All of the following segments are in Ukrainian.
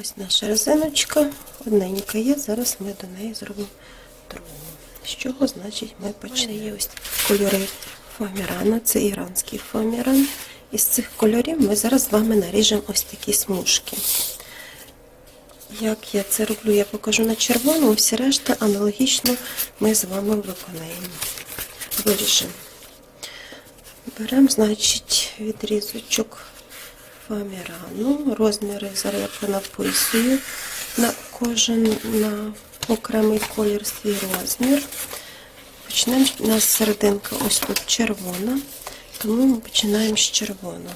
Ось наша резиночка, одненька є, зараз ми до неї зробимо другу. З чого, значить, ми почнемо. Ось кольори фоамірана, це іранський фоаміран. Із цих кольорів ми зараз з вами наріжемо ось такі смужки. Як я це роблю, я покажу на червоному, всі решта аналогічно ми з вами виконаємо. Виріжемо. Беремо, значить, відрізочок фоамірану. Розміри зараз я понаписую на кожен на окремий колір свій розмір. Почнемо у нас серединка ось тут червона, тому ми починаємо з червоного.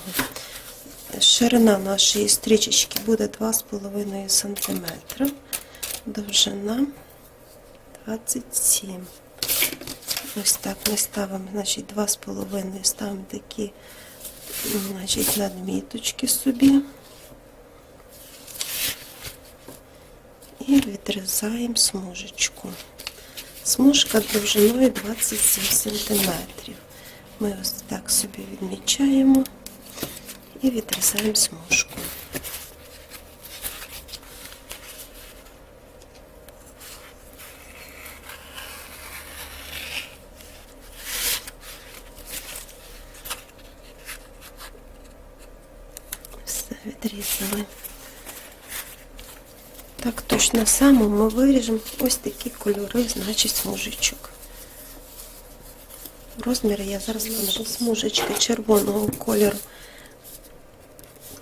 Ширина нашої стрічечки буде 2,5 см, довжина 27 Ось так ми ставимо, значить, 2,5 ставимо такі значить, надміточки собі. І відрізаємо смужечку. Смужка довжиною 27 см. Ми ось так собі відмічаємо і відрізаємо смужку. Все відрізали. Так точно само ми виріжемо ось такі кольори, значить, смужечок. Розміри я зараз покажу смужечки червоного кольору.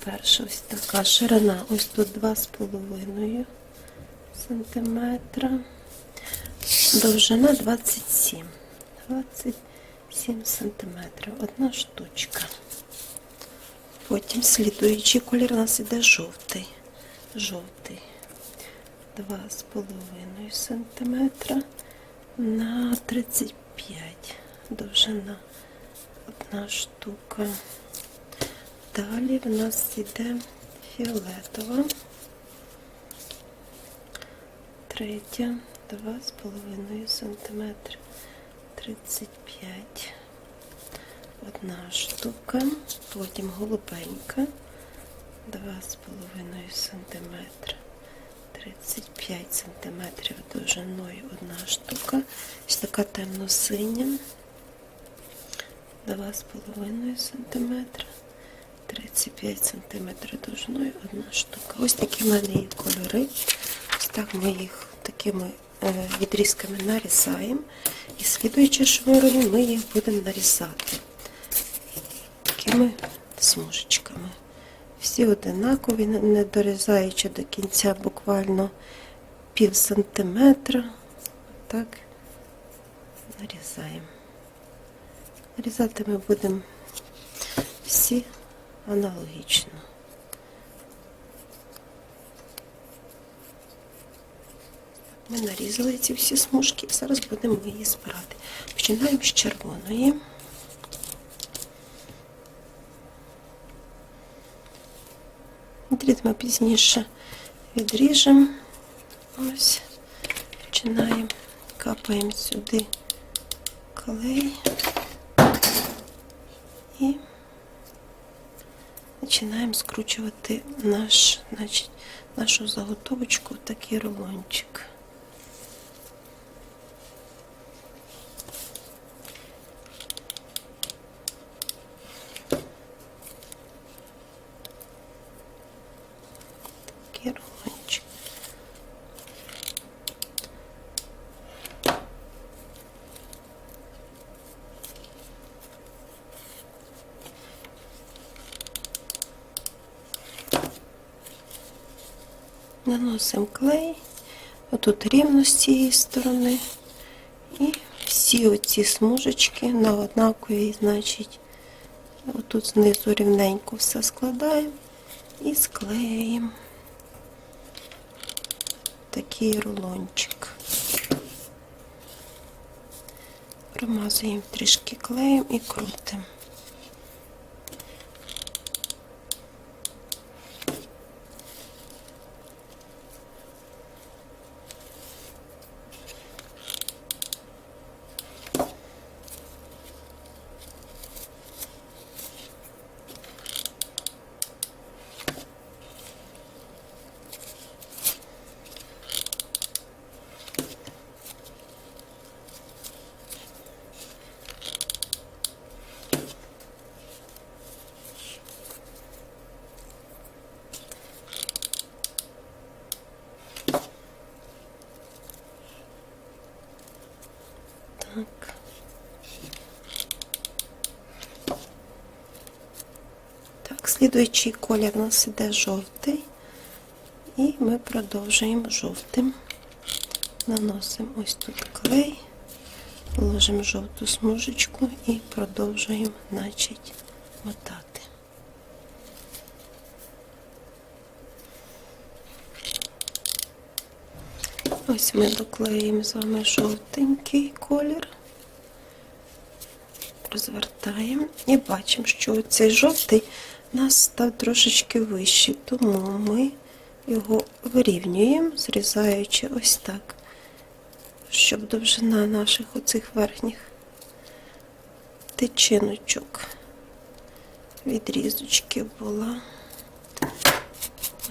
Перша ось така ширина, ось тут 2,5 сантиметра. Довжина 27. 27 сантиметрів. Одна штучка. Потім слідуючий колір у нас іде жовтий. Жовтий. 2,5 сантиметра на 35 довжина. Одна штука. Далі в нас іде фіолетова. Третя 2,5 сантиметри. 35. Одна штука. Потім голубенька. 2,5 сантиметра. 35 сантиметрів довжиною одна штука. Ось така темно-синя. 2,5 сантиметра. 35 сантиметрів довжиною одна штука. Ось такі в мене є кольори. Ось так ми їх такими е, відрізками нарізаємо. І слідуючи, робимо, ми їх будемо нарізати такими смужечками. Всі одинакові, не- дорізаючи до кінця буквально пів сантиметра. Так, нарізаємо. Нарізати ми будемо всі аналогічно. Ми нарізали ці всі смужки, зараз будемо її збирати. Починаємо з червоної. Дріт ми пізніше відріжемо. Ось, починаємо, капаємо сюди клей і починаємо скручувати наш, значить, нашу заготовочку в такий рулончик. Рулончик. Наносимо клей, отут рівно з цієї сторони. І всі оці смужечки на однаковій, значить, отут знизу рівненько все складаємо і склеюємо такий рулончик. Промазуємо трішки клеєм і крутимо. Слідуючий колір у нас іде жовтий. І ми продовжуємо жовтим. Наносимо ось тут клей, ложимо жовту смужечку і продовжуємо, значить, мотати. Ось ми доклеїмо з вами жовтенький колір, розвертаємо і бачимо, що цей жовтий у нас став трошечки вищий, тому ми його вирівнюємо, зрізаючи ось так, щоб довжина наших оцих верхніх тичиночок відрізочки була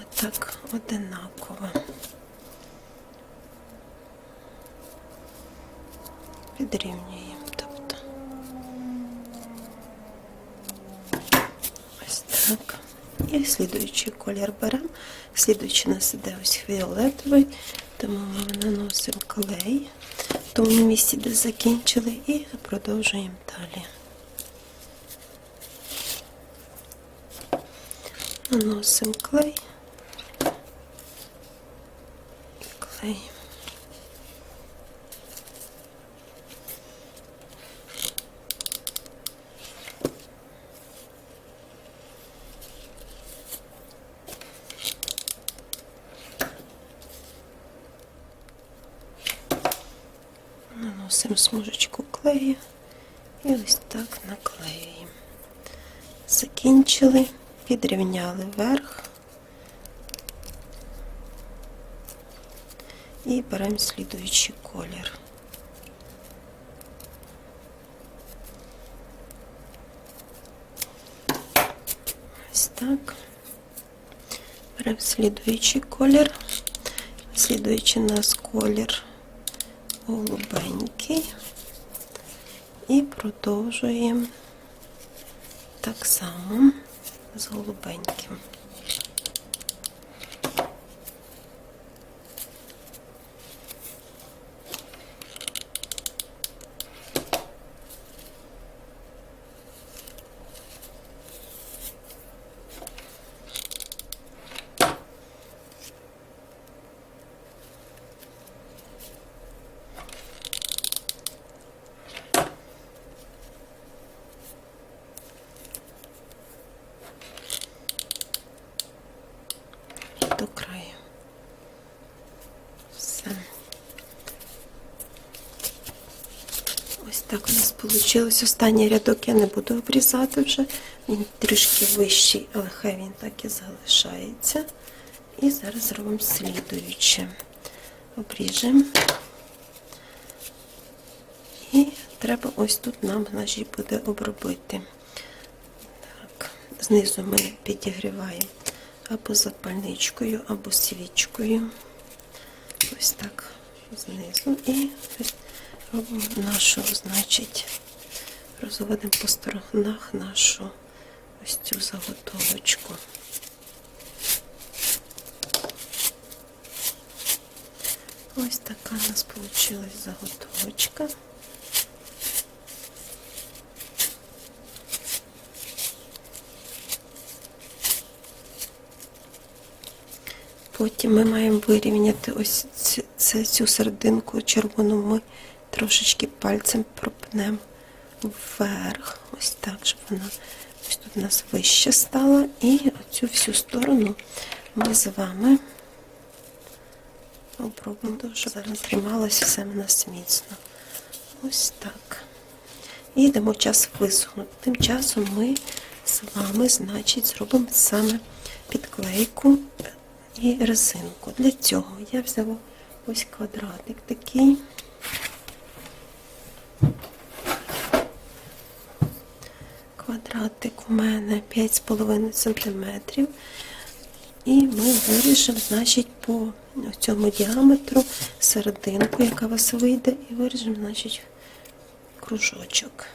отак одинакова. Підрівнюємо, тобто. Ось так. І слідуючий колір беремо. Слідуючий у нас іде ось фіолетовий, тому ми наносимо клей в тому місці, де закінчили, і продовжуємо далі. Наносимо клей. Клей. Наносимо смужечку клею і ось так наклеюємо. Закінчили, підрівняли верх і беремо слідуючий колір. Ось так. Беремо слідуючий колір. Слідуючий у нас колір голубенький. І продовжуємо так само з голубеньким. до краю. Все. Ось так у нас вийшло. Останній рядок я не буду обрізати вже. Він трішки вищий, але хай він так і залишається. І зараз зробимо слідуюче. Обріжемо. І треба ось тут нам, значить, буде обробити. Так, знизу ми підігріваємо або запальничкою, або свічкою. Ось так знизу. І ось робимо нашу, значить, розводимо по сторонах нашу ось цю заготовочку. Ось така у нас вийшла заготовочка. Потім ми маємо вирівняти ось цю, серединку червону ми трошечки пальцем пропнемо вверх. Ось так, щоб вона ось тут у нас вище стала. І цю всю сторону ми з вами обробимо, щоб зараз трималося все в нас міцно. Ось так. І дамо час висохнути. Тим часом ми з вами, значить, зробимо саме підклейку і резинку. Для цього я взяла ось квадратик такий. Квадратик у мене 5,5 см. І ми виріжемо, значить, по цьому діаметру серединку, яка у вас вийде, і виріжемо, значить, кружочок.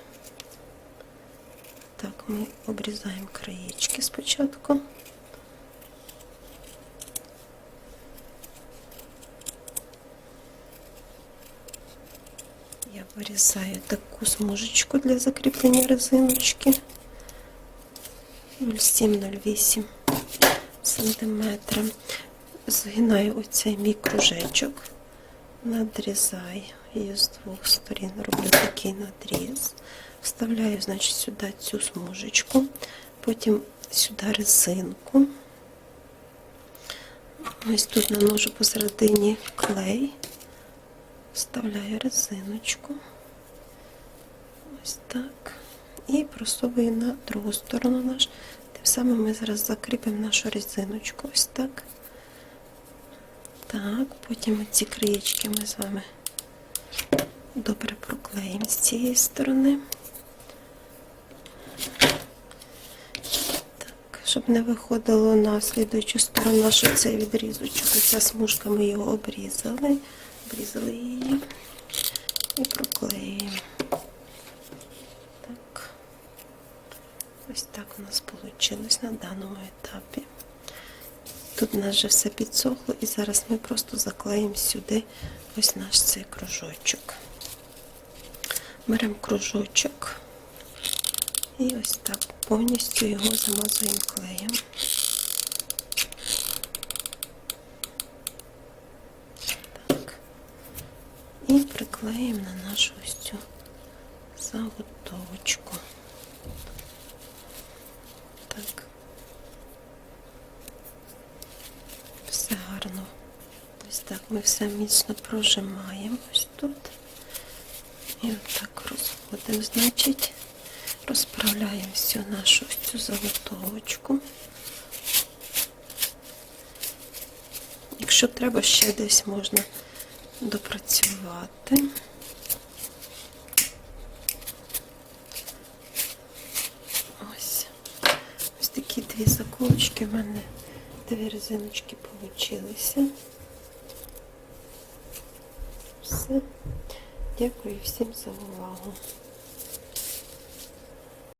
Так, ми обрізаємо краєчки спочатку. Я вирізаю. Таку смужечку для закріплення резиночки. 0,7-0,8 сантиметра. Згинаю оцей мій кружечок, надрізаю її з двох сторін, роблю такий надріз. Вставляю, значить, сюди цю смужечку, потім сюди резинку. Ось тут наношу посередині клей, вставляю резиночку. Ось так. І просовую на другу сторону наш. Тим самим ми зараз закріпимо нашу резиночку. Ось так. Так, потім ці краєчки ми з вами добре проклеїмо з цієї сторони. Щоб не виходило на слідуючу сторону, що цей відрізочок, оця смужка, ми його обрізали, обрізали її і проклеїмо. Так. Ось так у нас вийшло на даному етапі. Тут у нас вже все підсохло і зараз ми просто заклеїмо сюди ось наш цей кружочок. Беремо кружочок і ось так повністю його замазуємо клеєм. Так. І на нашу ось цю заготовочку. Так. Все гарно. Ось так ми все міцно прожимаємо ось тут. І отак розводимо, значить, розправляємо всю нашу ось цю заготовочку. Якщо треба, ще десь можна допрацювати. Ось. Ось такі дві заколочки в мене, дві резиночки получилися. Все. Дякую всім за увагу.